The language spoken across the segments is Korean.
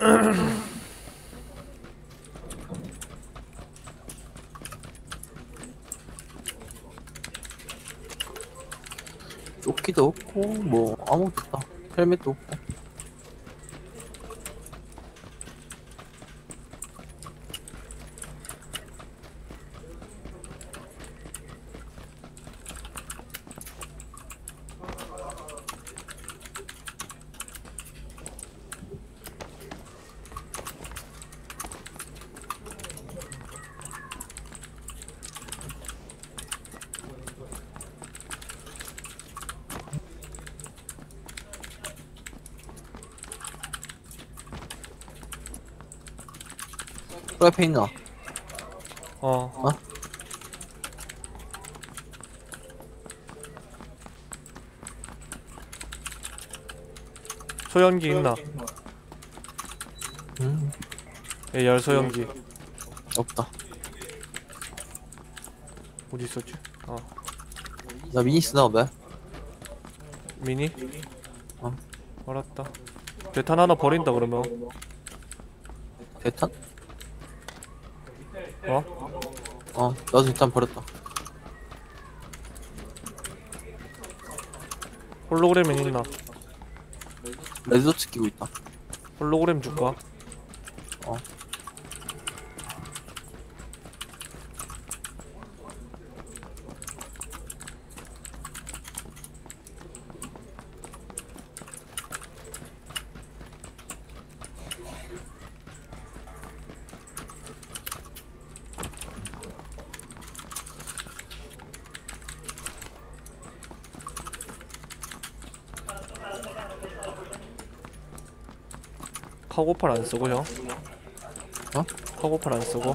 조끼도 없고 뭐 아무것도 없다. 헬멧도 없고 프라이팬 있나? 어. 어? 소염기 있나? 음 AR 소염기 없다 어디 있었지? 어 나 미니 쓰나 봐 미니? 어. 알았다 대탄 하나 버린다 그러면 대탄? 어? 어 나도 대탄 버렸다 홀로그램은 있나? 레드도트 끼고 있다 홀로그램 줄까? 카고팔 안 쓰고 형? 어? 카고팔 안 쓰고?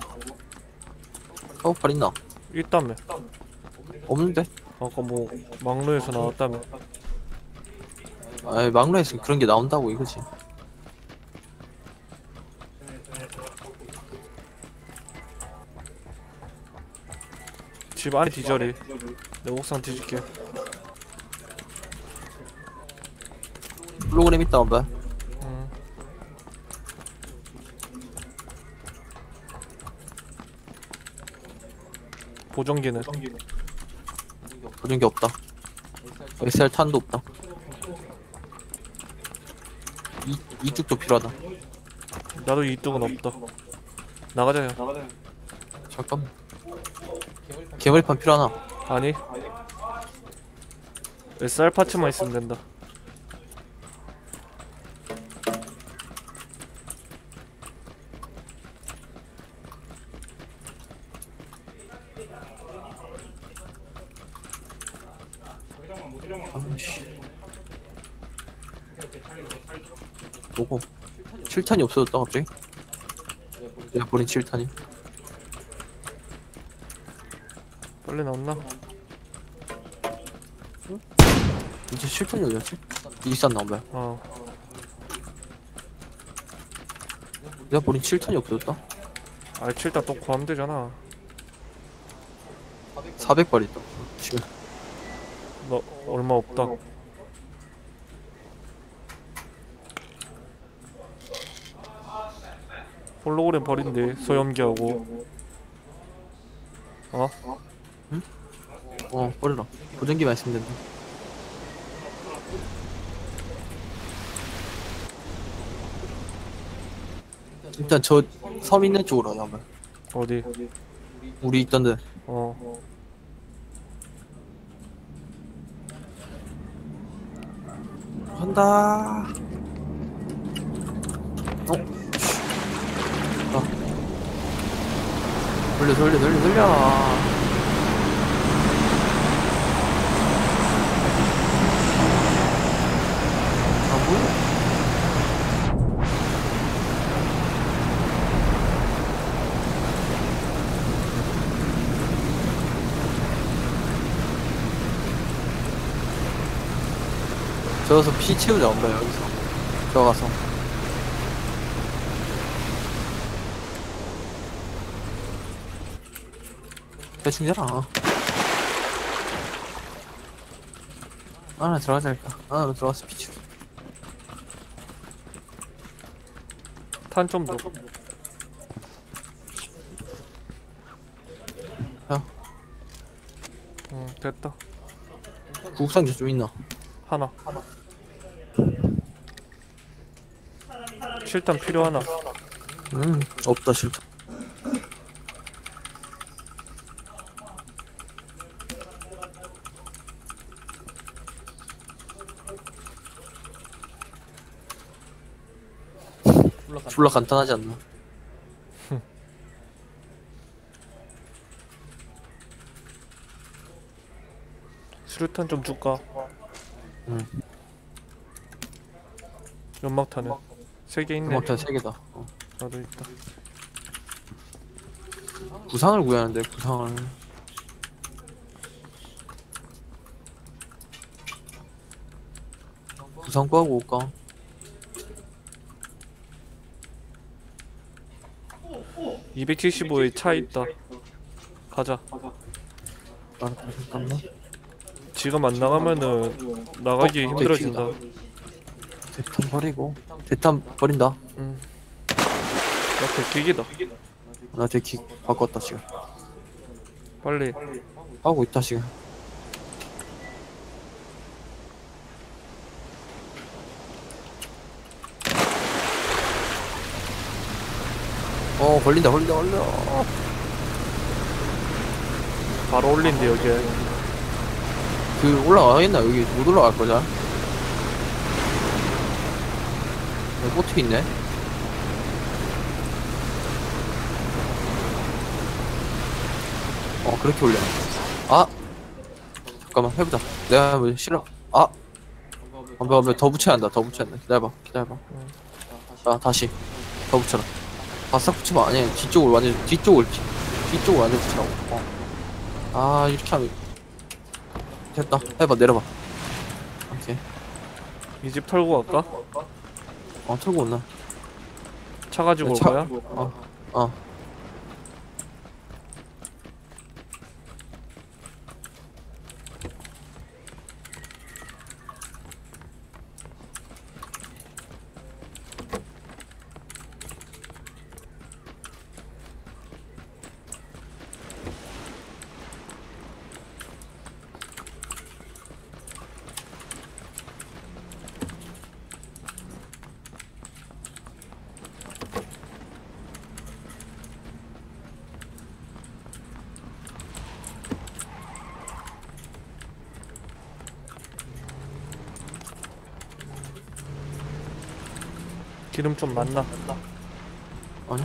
카고팔 있나? 있다며 없는데? 아까 뭐 막루에서 나왔다며 아이 막루에서 그런 게 나온다고 이거지 집 안에 뒤자리 내 옥상 뒤질게 홀로그램 있다 봐 음. 보정기는. 게 없다. SR 탄도 없다. 이, 이쪽도 필요하다. 나도 이쪽은 없다. 나가자 형 잠깐만 개머리판 필요하나? 아니. SR 파츠만 있으면 된다 뭐고. 7탄이 없어졌다 갑자기. 내가 버린 7탄이. 빨리 나왔나? 이제 7탄이 어디였지? 일산 나온다 어. 내가 버린 7탄이 없어졌다. 아이 7단 또 구하면 되잖아. 400발 있다. 지금. 너 얼마 없다 홀로그램 버린대. 소염기하고. 어? 어 버려라. 보정기만 있으면 된다 일단 저 섬 있는 쪽으로 가자 어디? 우리 있던데. 어. 간다 어? 아. 돌려 돌려 돌려 돌려. 아 저기서 피 채우자 온다 여기서. 들어가서 대충 되라 안에 들어가자 일단 안으로 들어가서 피 채우 탄좀 더. 야. 응 됐다. 국산지 좀 있나? 하나. 실탄 필요하나? 음 없다 싫다. 졸라 간단하지 않나? 수류탄 좀 줄까? 응. 연막탄은 세 개 있네. 음악탄 세 개다. 어. 나도 있다. 구상을 구해야 하는데 구상을. 구상 구하고 올까? 275에 차 있다. 가자. 아, 잠깐만. 지금 안 나가면은 나가기 어, 힘들어진다. 대탄 버리고. 대탄 버린다. 응. 옆에 기기다. 나 대기 바꿨다 지금. 빨리. 하고 있다 지금. 어 걸린다 걸린다 걸려. 바로 올린대 여기에. 그 올라가겠나 여기 못 올라갈 거잖아. 여기 보트 있네. 어 그렇게 올려. 아 잠깐만 해보자. 내가 한번 실험. 아 한번 한번 더 붙여야 한다. 더 붙여야 한다. 기다려봐. 기다려봐. 자 다시 더 붙여라. 바싹 붙이면 아니야. 뒤쪽을 완전 뒤쪽을 뒤- 뒤쪽을 완전 붙이라고. 어. 아 이렇게 하면 됐다. 해봐 내려봐. 오케이. 이 집 털고 갈까? 어 털고 온나. 차 가지고 올 차- 거야? 어 어. 기름 좀 많나? 아니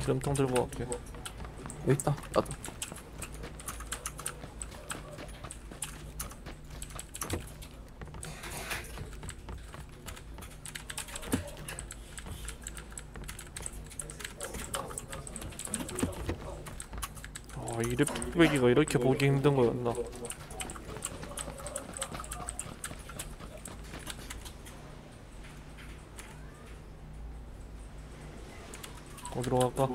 기름통 들고 갈게. 여기 있다. 나도. 아, 이랩배기가 이렇게 보기 힘든 거였나? 어디로 갈까?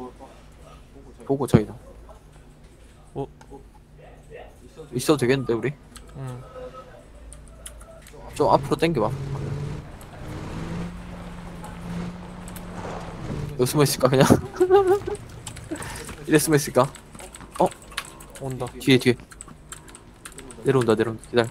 보고 저기다. 어? 있어도 되겠는데 우리? 응. 좀 앞으로 당겨봐. 여기 숨어 있을까 그냥? 이래 숨어 있을까? 온다. 뒤에 뒤에. 내려온다 내려온다. 기다려.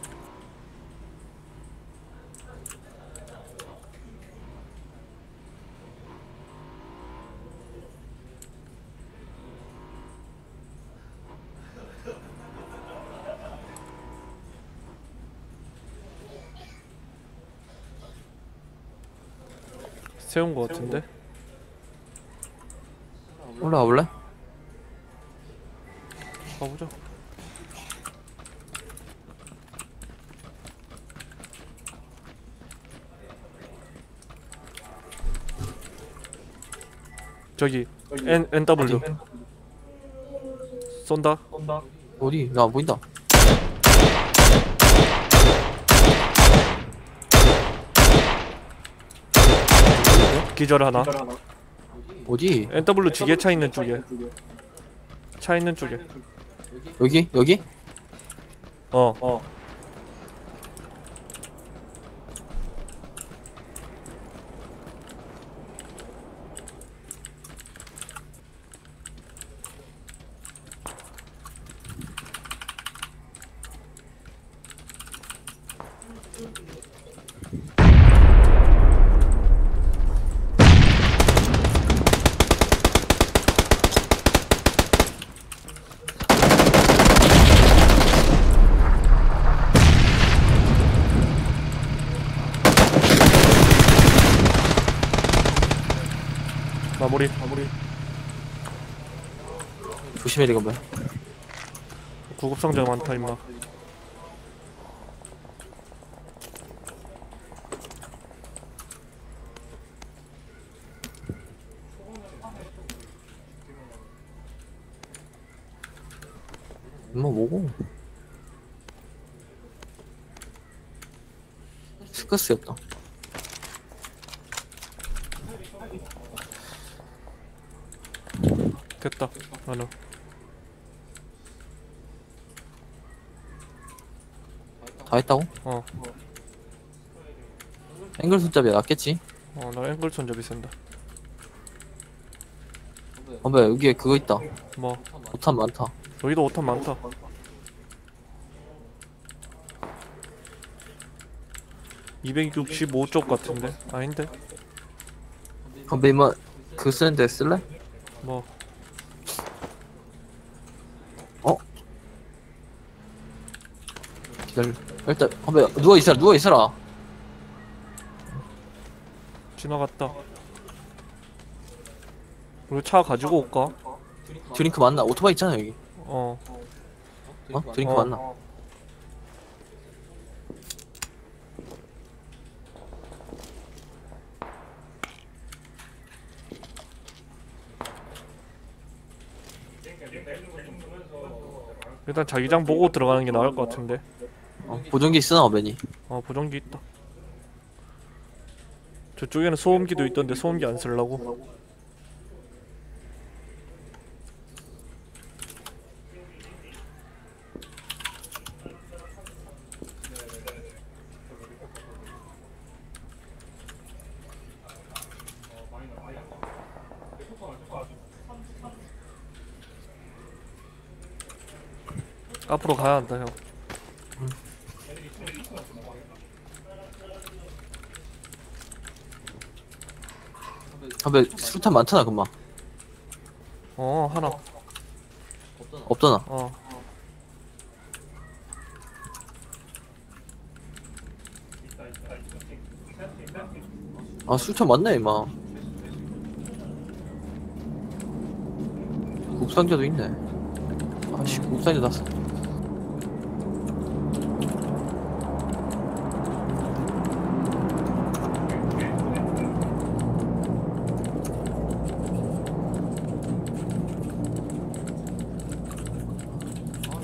세운 거 같은데? 올라와 볼래? 가보자. 저기 N NW 쏜다. 어디? 나 안 보인다. 기절 하나. 어디? NW 지게차 있는 쪽에. 차 있는 쪽에. 여기? 여기? 어. 어. 마무리 마무리 조심해 이거. 뭐 구급상자 많다 임마. 엄마 뭐고? 스커스였다. 됐다. 하나 다 했다고? 어 앵글 손잡이 낫겠지? 어, 나 앵글 손잡이 쓴다. 엄마 여기에 그거 있다 뭐, 오탄 많다 여기도 오탄 많다. (265 쪽) 같은데 아닌데 건배 이마 그 쓰는데 쓸래? 뭐 기다려 일단 건배 누워 있어라 누워 있어라 지나갔다 우리 차 가지고 올까 드링크 맞나? 오토바이 있잖아 여기 어 어? 드링크 어. 맞나? 일단 자기장 보고 들어가는 게 나을 것 같은데 어, 보정기 쓰나 어벤이? 어 보정기 있다. 저쪽에는 소음기도 있던데 소음기 안 쓰려고. 앞으로 가야 한다 형 건배 술탄 많잖아 금방. 어 하나. 없잖아. 어. 아 술탄 많네 임마. 국산자도 있네. 아씨 국산자 났어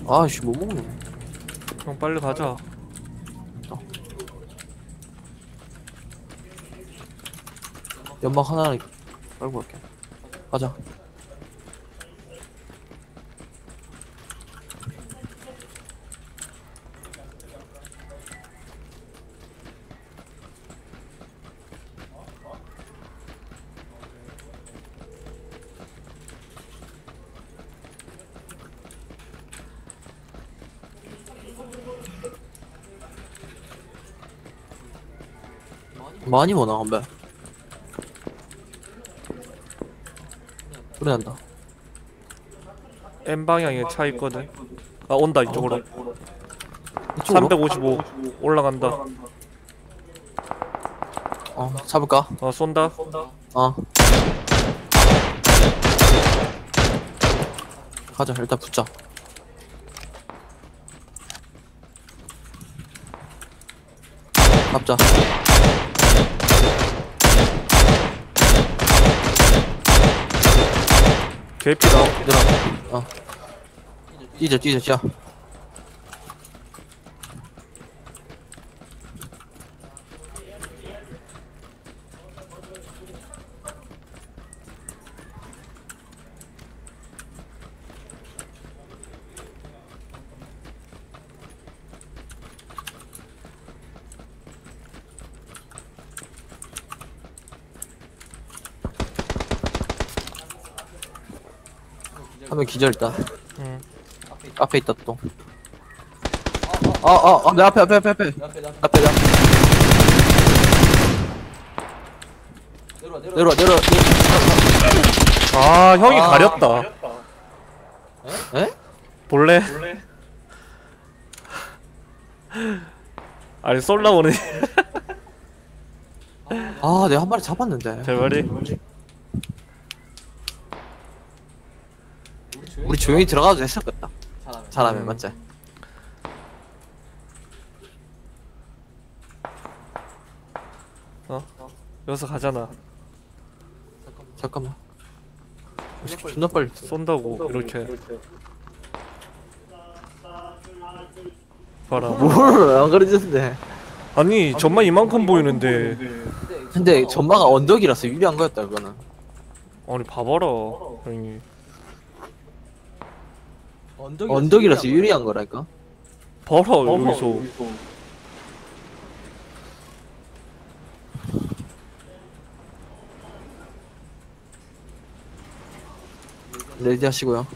아씨 뭐 먹노 형 빨리 가자. 연막 하나 깔고 갈게. 가자 많이 모나 건배 소리 난다. M 방향에 차 있거든. 아 온다 이쪽으로. 이쪽으로? 355 올라간다. 어 잡을까? 어 쏜다. 어. 가자 일단 붙자. 잡자 개피다 내려 어. 뛰자 뛰자 뛰자 하면 기절 있다 응. 앞에 있다 또. 아, 아, 아, 내 앞에, 앞에, 앞에, 앞에. 앞에, 내 앞에. 내려와, 내려와. 아 형이 아. 가렸다 에? 볼래? 아니 쏠라 오네 아, 내가 한 마리 잡았는데. 대발이 우리 조용히 들어가도 됐었겠다. 잘하면. 음. 맞지? 여기서 가잖아. 잠깐만. 존나 빨리 쏜다고 이렇게. 봐라. 뭘안 그러는데? 아니 전만 이만큼 보이는데. 근데 전마가 언덕이라서 유리한 거였다 그거는. 아니 봐봐라. 형 이 언덕이라서 유리한 거라니까? 봐라 여기서. 레디 하시고요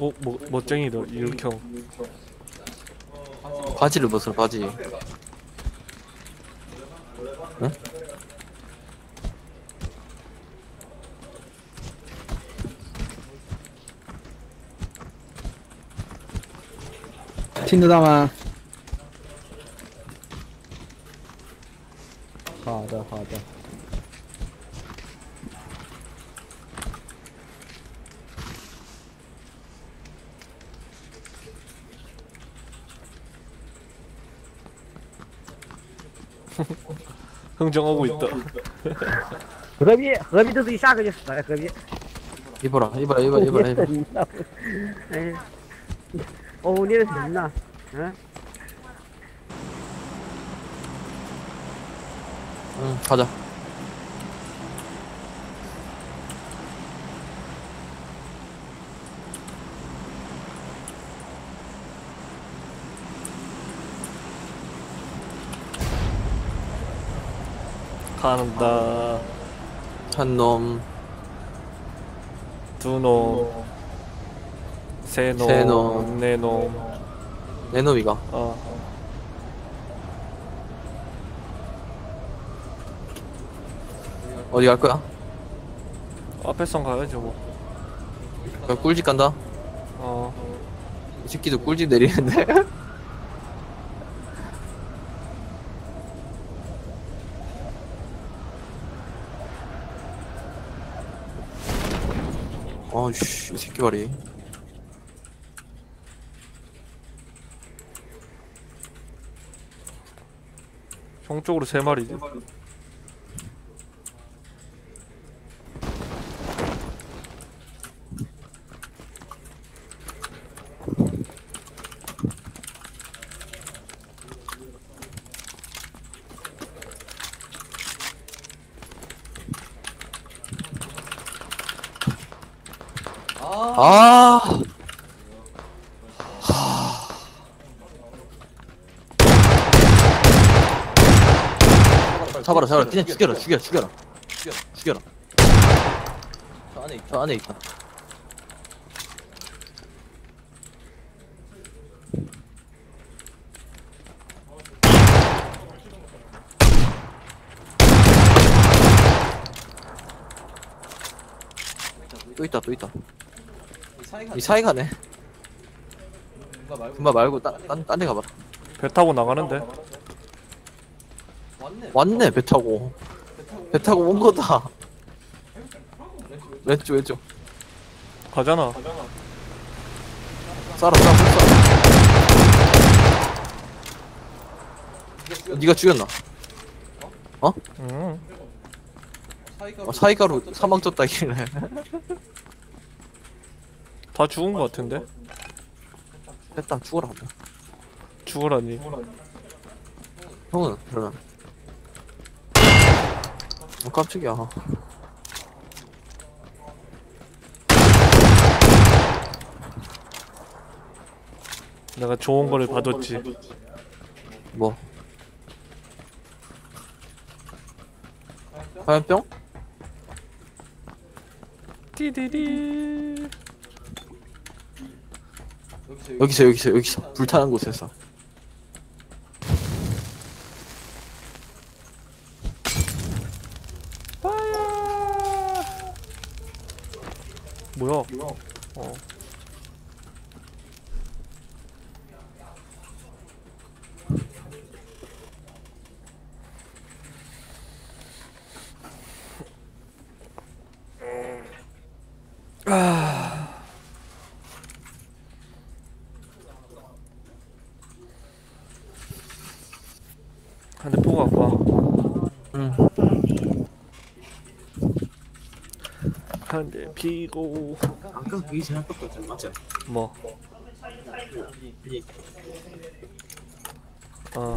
어? 뭐, 멋쟁이다 이육형 바지를 벗어 바지 응? 친누다마 흥정하고 있다 何必何必都是一下课就死了，何必？ 입어라 입어라 입어라 입어라 입어라 神呐！哎，哦，你的神呐！嗯， 응 가자 간다. 한 놈 두 놈 세 놈 세 놈. 네 놈. 내 놈이가? 어. 어디 갈 거야? 앞에 선 가야지 뭐. 야, 꿀집 간다. 어. 이 새끼도 꿀집 내리는데 이 새끼 말이. 형 쪽으로 세 마리지 아. 잡아라 잡아라. 그냥 죽여라 죽여 죽여라. 죽여 죽여라. 저 안에 있다 저 안에 있다. 또 있다 또 있다 이 사이 가네. 금방 말고 딴딴 데 가봐라. 배 타고 나가는데? 왔네 배 타고. 배 타고. 온 거다. 왼쪽 왼쪽. 가잖아. 쏴라 쏴 쏴. 니가 죽였나? 응. 어, 사이가로 사망 쪘다길래 다 죽은 거 같은데? 됐다 죽어라. 죽어라니. 형은 그러면. 어 깜짝이야. 내가 좋은 거를 봐줬지. 뭐? 화염병? 띠디디 여기서 여기서 여기서. 불타는 곳에서. 뭐야? 어 한 대 보고 갖고 와. 응 한대 피고 아까 그게 제일 아깝거든 맞아 뭐 어.